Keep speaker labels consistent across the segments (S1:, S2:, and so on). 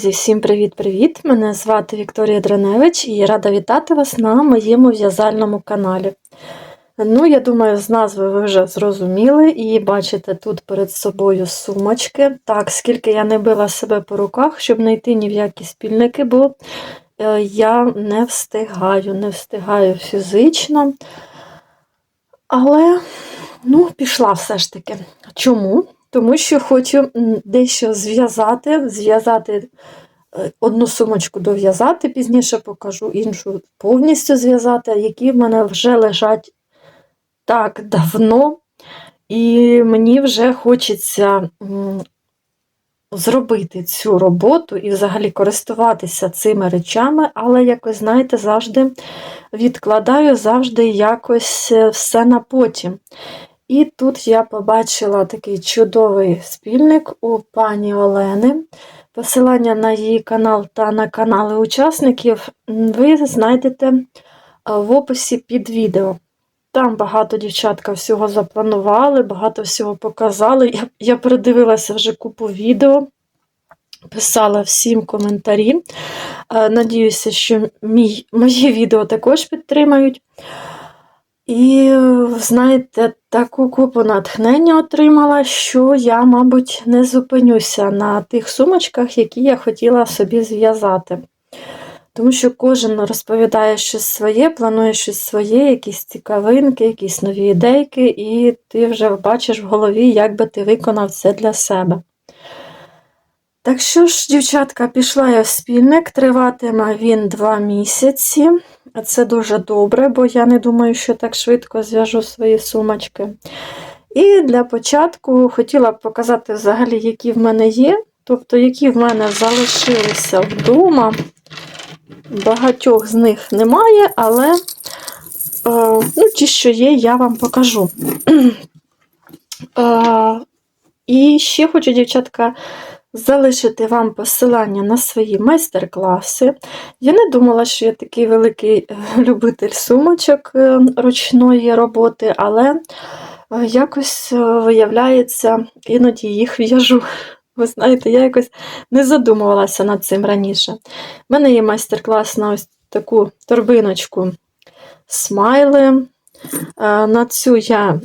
S1: Друзі, всім привіт-привіт! Мене звати Вікторія Драневич і рада вітати вас на моєму в'язальному каналі. Ну, я думаю, з назви ви вже зрозуміли і бачите тут перед собою сумочки. Так, скільки я не била себе по руках, щоб не йти ні в які спільники, бо е, я не встигаю, не встигаю фізично. Але, ну, пішла все ж таки. Чому? Тому що хочу дещо зв'язати, зв'язати е, одну сумочку дов'язати, пізніше покажу іншу повністю зв'язати, які в мене вже лежать так давно, і мені вже хочеться зробити цю роботу і взагалі користуватися цими речами, але якось, знаєте, завжди відкладаю завжди якось е, все на потім. І тут я побачила такий чудовий спільник у пані Олени. Посилання на її канал та на канали учасників ви знайдете в описі під відео. Там багато дівчатка всього запланували, багато всього показали. Я я передивилася вже купу відео, писала всім коментарі. Надіюся, що мій, мої відео також підтримають. І, знаєте, таку купу натхнення отримала, що я, мабуть, не зупинюся на тих сумочках, які я хотіла собі зв'язати. Тому що кожен розповідає щось своє, планує щось своє, якісь цікавинки, якісь нові ідейки, і ти вже бачиш в голові, як би ти виконав це для себе. Так що ж, дівчатка, пішла я в спільник, триватиме він два місяці. Це дуже добре, бо я не думаю, що так швидко зв'яжу свої сумочки. І для початку хотіла б показати взагалі, які в мене є, тобто, які в мене залишилися вдома. Багатьох з них немає, але е, ну, ті, що є, я вам покажу. Е, і ще хочу, дівчатка, залишити вам посилання на свої майстер-класи. Я не думала, що я такий великий е, любитель сумочок е, ручної роботи, але е, якось виявляється, іноді їх в'яжу. Ви знаєте, я якось не задумувалася над цим раніше. У мене є майстер-клас на ось таку торбиночку смайли. На цю я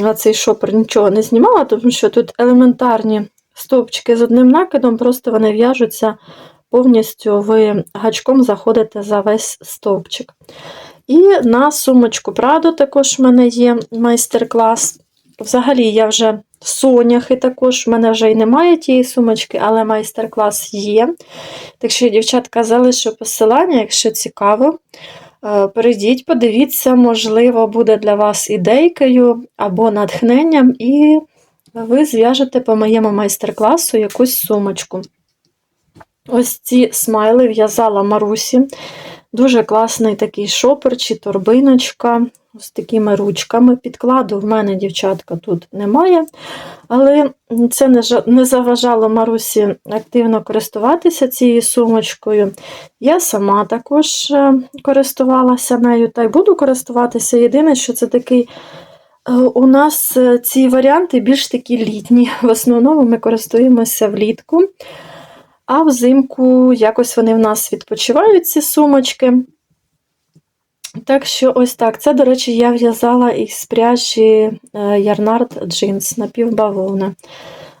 S1: на цей шопер нічого не знімала, тому що тут елементарні стовпчики з одним накидом, просто вони в'яжуться повністю ви гачком заходите за весь стовпчик. І на сумочку Прадо також в мене є майстер-клас. Взагалі, я вже соняхи також, в мене вже й немає тієї сумочки, але майстер-клас є. Так що, дівчатка, залишу посилання, якщо цікаво. Е, перейдіть, подивіться, можливо, буде для вас ідейкою або натхненням, і ви зв'яжете по моєму майстер-класу якусь сумочку. Ось ці смайли в'язала Марусі. Дуже класний такий шопер чи торбиночка з такими ручками. Підкладу в мене, дівчатка, тут немає. Але це не заважало Марусі активно користуватися цією сумочкою. Я сама також е, користувалася нею та й буду користуватися. Єдине, що це такий у нас е, ці варіанти більш такі літні. В основному ми користуємося влітку, а взимку якось вони в нас відпочивають, ці сумочки. Так що, ось так. Це, до речі, я в'язала із пряжі Ярнард джинс напівбавовна.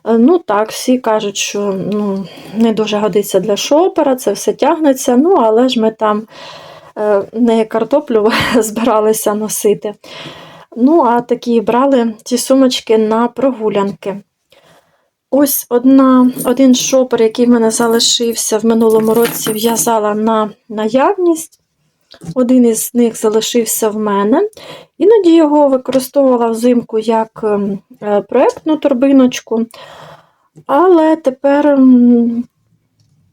S1: Е, ну, так, всі кажуть, що ну, не дуже годиться для шопера, це все тягнеться, ну, але ж ми там не картоплю збиралися носити. Ну, а такі брали ці сумочки на прогулянки. Ось одна, один шопер, який в мене залишився в минулому році, в'язала на наявність. Один із них залишився в мене. Іноді його використовувала взимку як ем, е, проєктну торбиночку. Але тепер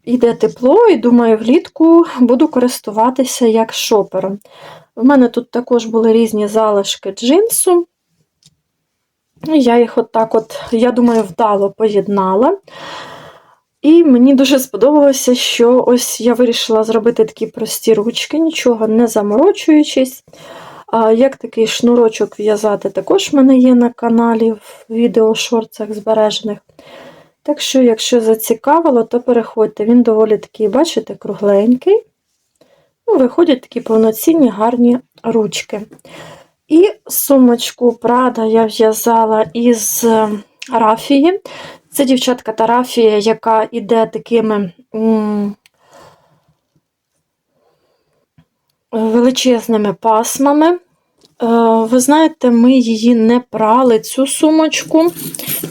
S1: йде тепло, і думаю, влітку буду користуватися як шопером. У мене тут також були різні залишки джинсу. Я їх отак от, я думаю, вдало поєднала. І мені дуже сподобалося, що ось я вирішила зробити такі прості ручки, нічого не заморочуючись. Як такий шнурочок в'язати, також в мене є на каналі в відео шорцах збережених. Так що, якщо зацікавило, то переходьте. Він доволі такий, бачите, кругленький. Ну, виходять такі повноцінні гарні ручки. І сумочку Прада я в'язала із е, рафії. Це дівчатка та рафія, яка йде такими величезними пасмами. Е, Ви знаєте, ми її не прали, цю сумочку,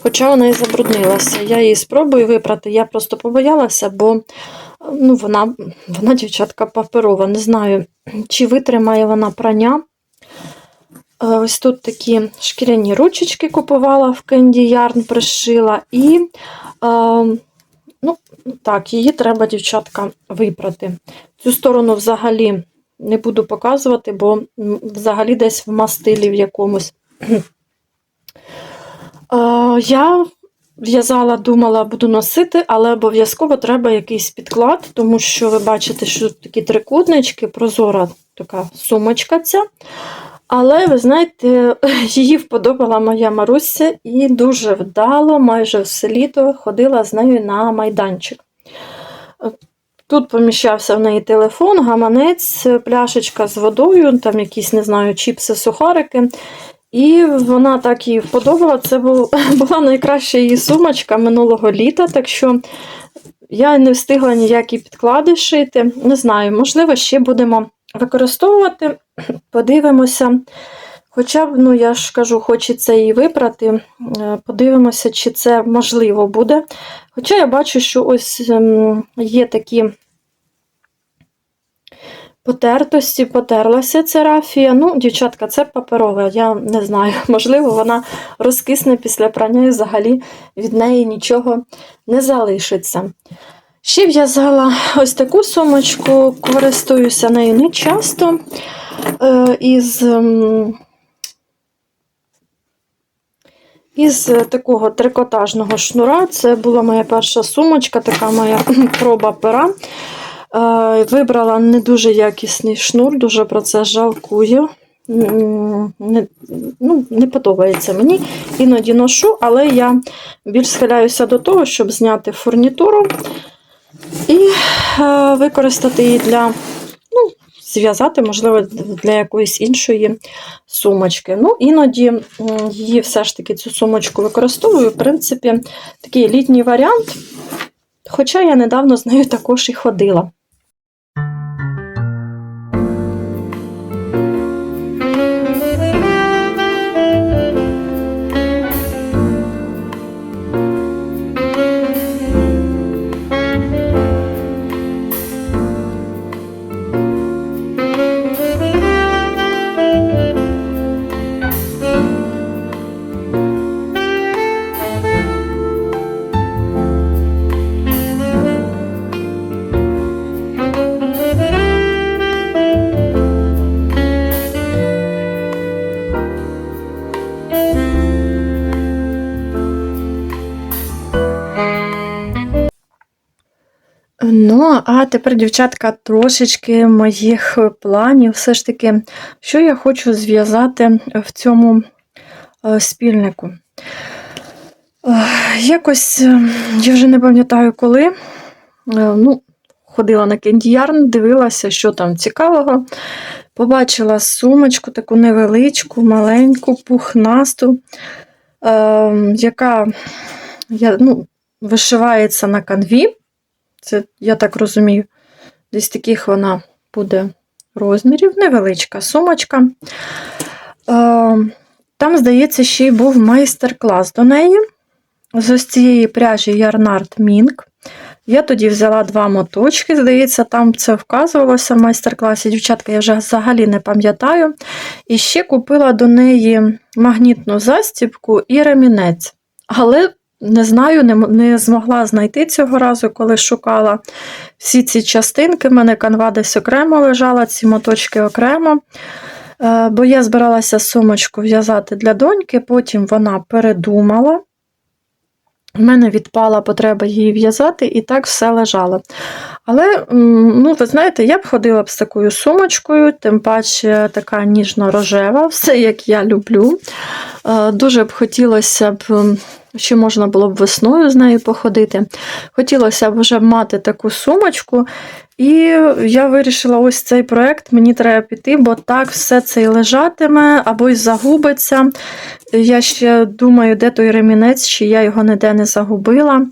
S1: хоча вона і забруднилася. Я її спробую випрати. Я просто побоялася, бо ну, вона, вона дівчатка паперова. Не знаю, чи витримає вона прання. Е, Ось тут такі шкіряні ручечки купувала в Candy Yarn, пришила. І е, ну, так, її треба, дівчатка, випрати. Цю сторону взагалі не буду показувати, бо взагалі десь в мастилі в якомусь. Е, я в'язала, думала, буду носити, але обов'язково треба якийсь підклад, тому що ви бачите, що тут такі трикутнички, прозора така сумочка ця. Але ви знаєте, її вподобала моя Маруся і дуже вдало, майже все літо ходила з нею на майданчик. Тут поміщався в неї телефон, гаманець, пляшечка з водою, там якісь, не знаю, чіпси, сухарики. І вона так їй вподобала. Це була найкраща її сумочка минулого літа, так що я не встигла ніякі підклади шити. Не знаю, можливо, ще будемо використовувати, подивимося. Хоча б, ну я ж кажу, хочеться її випрати. Е, Подивимося, чи це можливо буде. Хоча я бачу, що ось ем, є такі потертості, потерлася ця рафія. Ну, дівчатка, це паперова, я не знаю. Можливо, вона розкисне після прання і взагалі від неї нічого не залишиться. Ще в'язала ось таку сумочку, користуюся нею не часто. Е, із, ем, із такого трикотажного шнура. Це була моя перша сумочка, така моя проба пера. Е, Вибрала не дуже якісний шнур, дуже про це жалкую. Не, ну, не подобається мені. Іноді ношу, але я більш схиляюся до того, щоб зняти фурнітуру і е, використати її для, ну, зв'язати, можливо, для якоїсь іншої сумочки. Ну, іноді її все ж таки цю сумочку використовую. В принципі, такий літній варіант. Хоча я недавно з нею також і ходила. Ну, а тепер, дівчатка, трошечки моїх планів. Все ж таки, що я хочу зв'язати в цьому е, спільнику. Е, Якось, е, я вже не пам'ятаю коли. Ну, ходила на Yarn, дивилася, що там цікавого. Побачила сумочку таку невеличку, маленьку, пухнасту, яка ну, вишивається на канві. Це, я так розумію, десь таких вона буде розмірів, невеличка сумочка. Е, Там, здається, ще й був майстер-клас до неї. З ось цієї пряжі Ярнард Мінк. Я тоді взяла два моточки, здається, там це вказувалося в майстер-класі. Дівчатка, я вже взагалі не пам'ятаю. І ще купила до неї магнітну застібку і ремінець. Але не знаю, не, не змогла знайти цього разу, коли шукала всі ці частинки. В мене канва десь окремо лежала, ці моточки окремо. Е, Бо я збиралася сумочку в'язати для доньки, потім вона передумала. В мене відпала потреба її в'язати, і так все лежало. Але, ну, ви знаєте, я б ходила б з такою сумочкою, тим паче така ніжно-рожева, все як я люблю. Е, Дуже б хотілося б ще можна було б весною з нею походити. Хотілося б вже мати таку сумочку. І я вирішила, ось цей проект мені треба піти, бо так все це і лежатиме або й загубиться. Я ще думаю, де той ремінець, чи я його ніде не загубила.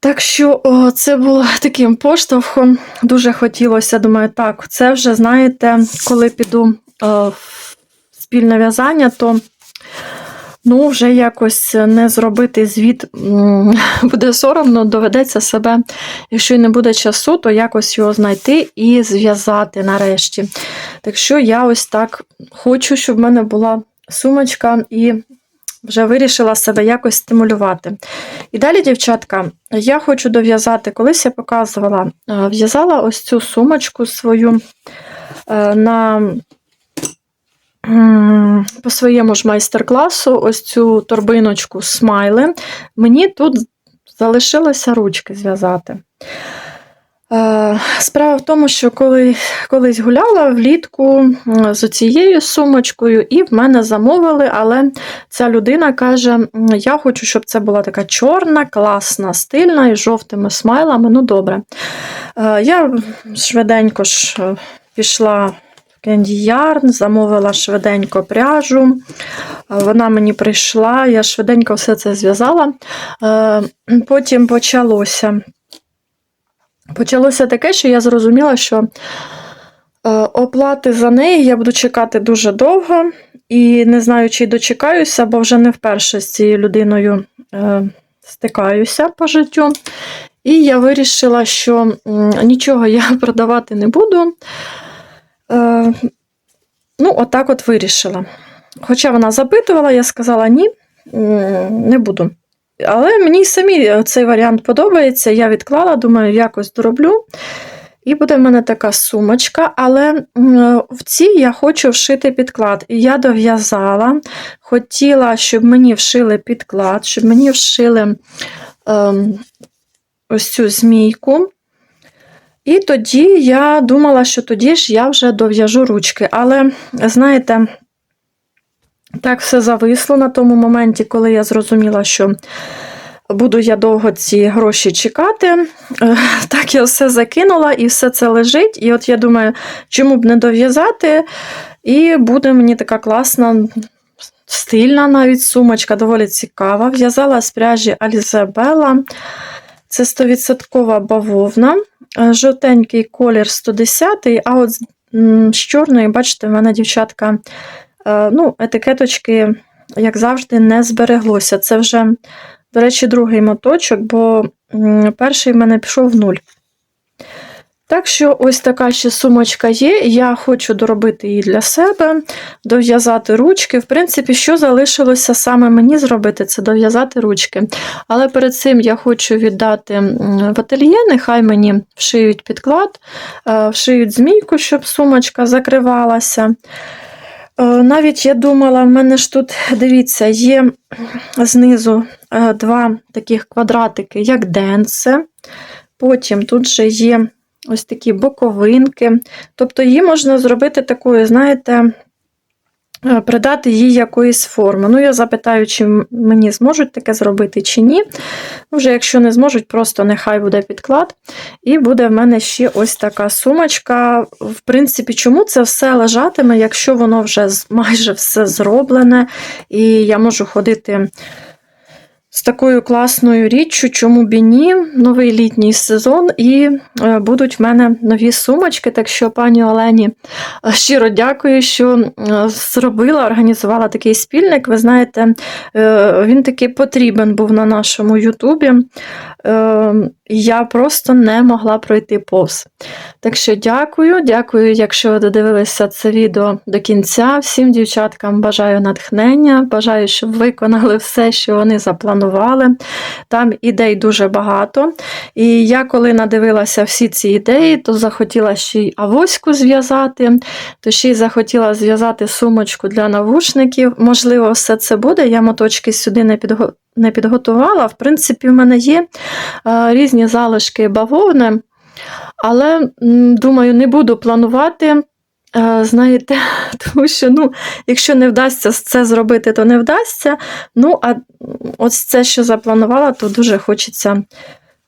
S1: Так що о, це було таким поштовхом. Дуже хотілося, думаю, так, це вже, знаєте, коли піду в спільне в'язання, то ну, вже якось не зробити звіт буде соромно, доведеться себе, якщо й не буде часу, то якось його знайти і зв'язати нарешті. Так що я ось так хочу, щоб в мене була сумочка і вже вирішила себе якось стимулювати. І далі, дівчатка, я хочу дов'язати, колись я показувала, е, в'язала ось цю сумочку свою е, на по своєму ж майстер-класу, ось цю торбиночку смайли. Мені тут залишилося ручки зв'язати. Е, Справа в тому, що коли колись гуляла влітку з цією сумочкою, і в мене замовили, але ця людина каже: Я хочу, щоб це була така чорна, класна, стильна і жовтими смайлами. Ну, добре. Е, Я швиденько ж е, пішла Candy Yarn, замовила швиденько пряжу. Вона мені прийшла, я швиденько все це зв'язала. Потім почалося. Почалося таке, що я зрозуміла, що оплати за неї я буду чекати дуже довго, і не знаю, чи дочекаюся, бо вже не вперше з цією людиною е, стикаюся по життю. І я вирішила, що нічого я продавати не буду. Е, Ну, отак от вирішила. Хоча вона запитувала, я сказала ні, не буду. Але мені самі цей варіант подобається. Я відклала, думаю, якось дороблю. І буде в мене така сумочка, але в цій я хочу вшити підклад. І я дов'язала, хотіла, щоб мені вшили підклад, щоб мені вшили ем, ось цю змійку. І тоді я думала, що тоді ж я вже дов'яжу ручки. Але, знаєте, так все зависло на тому моменті, коли я зрозуміла, що буду я довго ці гроші чекати. Е, Так я все закинула і все це лежить. І от я думаю, чому б не дов'язати, і буде мені така класна, стильна навіть сумочка, доволі цікава. В'язала з пряжі Алізабела. Це 100% бавовна, жовтенький колір 110 а от з чорної, бачите, в мене дівчатка, е, ну, етикеточки, як завжди, не збереглося. Це вже, до речі, другий моточок, бо перший в мене пішов в нуль. Так що ось така ще сумочка є. Я хочу доробити її для себе, дов'язати ручки. В принципі, що залишилося саме мені зробити, це дов'язати ручки. Але перед цим я хочу віддати в ательє, нехай мені вшиють підклад, е, вшиють змійку, щоб сумочка закривалася. Е, Навіть я думала, в мене ж тут, дивіться, є знизу е, два таких квадратики, як денце. Потім тут же є ось такі боковинки. Тобто її можна зробити такою, знаєте, е, придати їй якоїсь форми. Ну, я запитаю, чи мені зможуть таке зробити, чи ні. Ну, Вже якщо не зможуть, просто нехай буде підклад. І буде в мене ще ось така сумочка. В принципі, чому це все лежатиме, якщо воно вже майже все зроблене, і я можу ходити з такою класною річчю, чому б і ні, новий літній сезон, і е, будуть в мене нові сумочки. Так що, пані Олені, щиро дякую, що зробила, організувала такий спільник. Ви знаєте, е, він таки потрібен був на нашому Ютубі. Е, Я просто не могла пройти повз. Так що дякую, дякую, якщо ви додивилися це відео до кінця. Всім дівчаткам бажаю натхнення, бажаю, щоб виконали все, що вони запланували. Там ідей дуже багато. І я, коли надивилася всі ці ідеї, то захотіла ще й авоську зв'язати, то ще й захотіла зв'язати сумочку для навушників. Можливо, все це буде. Я моточки сюди не підго... Не підготувала. В принципі, в мене є е, різні залишки бавовни, але думаю, не буду планувати. е, знаєте, тому що, ну, якщо не вдасться це зробити, то не вдасться. Ну, а ось це, що запланувала, то дуже хочеться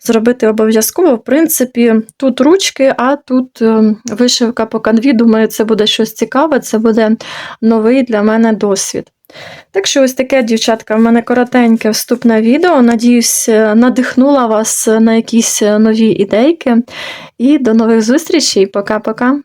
S1: зробити обов'язково. В принципі, тут ручки, а тут е, вишивка по канві. Думаю, це буде щось цікаве, це буде новий для мене досвід. Так що ось таке, дівчатка, в мене коротеньке вступне відео. Надіюсь, е, надихнула вас на якісь нові ідейки. І до нових зустрічей. Пока-пока.